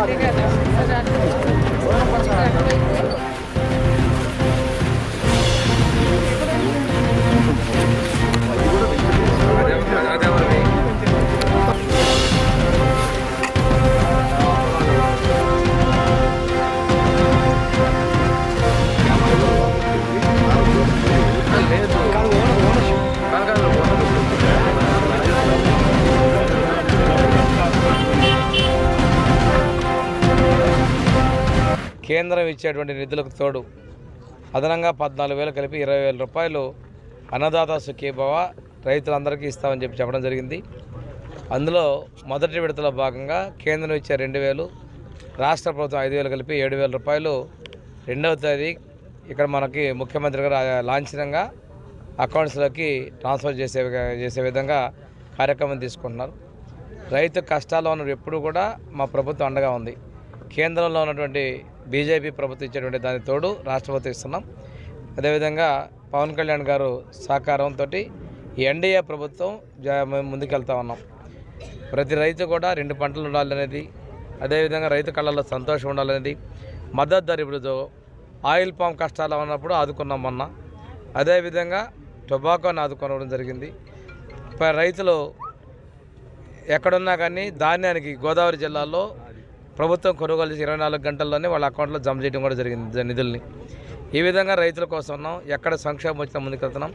Obrigada. కేంద్రం ఇచ్చేటువంటి నిధులకు తోడు అదనంగా పద్నాలుగు వేలు కలిపి ఇరవై వేల రూపాయలు అన్నదాత సుఖీభవ రైతులందరికీ ఇస్తామని చెప్పి చెప్పడం జరిగింది. అందులో మొదటి విడతలో భాగంగా కేంద్రం ఇచ్చే రెండు వేలు రాష్ట్ర ప్రభుత్వం ఐదు వేలు కలిపి ఏడు వేల రూపాయలు. రెండవ తేదీ ఇక్కడ మనకి ముఖ్యమంత్రి గారు లాంఛనంగా అకౌంట్స్లోకి ట్రాన్స్ఫర్ చేసే చేసే విధంగా కార్యక్రమం తీసుకుంటున్నారు. రైతు కష్టాల్లో ఉన్న ఎప్పుడు కూడా మా ప్రభుత్వం అండగా ఉంది. కేంద్రంలో ఉన్నటువంటి బీజేపీ ప్రభుత్వం ఇచ్చేటువంటి దాని తోడు రాష్ట్రపతి ఇస్తున్నాం. అదేవిధంగా పవన్ కళ్యాణ్ గారు సహకారంతో ఎన్డీఏ ప్రభుత్వం మేము ముందుకెళ్తా ఉన్నాం. ప్రతి రైతు కూడా రెండు పంటలు ఉండాలనేది అదేవిధంగా రైతు కళ్ళల్లో సంతోషం ఉండాలనేది మద్దతు ధర ఇప్పుడు ఆయిల్ పామ్ కష్టాలు ఉన్నప్పుడు ఆదుకున్నాం మొన్న. అదేవిధంగా టొబాకోని ఆదుకోవడం జరిగింది. రైతులు ఎక్కడున్నా కానీ ధాన్యానికి గోదావరి జిల్లాలో ప్రభుత్వం కొనుగోలు చేసి ఇరవై నాలుగు గంటల్లోనే వాళ్ళ అకౌంట్లో జమ చేయడం కూడా జరిగింది నిధుల్ని. ఈ విధంగా రైతుల కోసం ఉన్నాం. ఎక్కడ సంక్షేమం వచ్చిన ముందుకెళ్తున్నాం.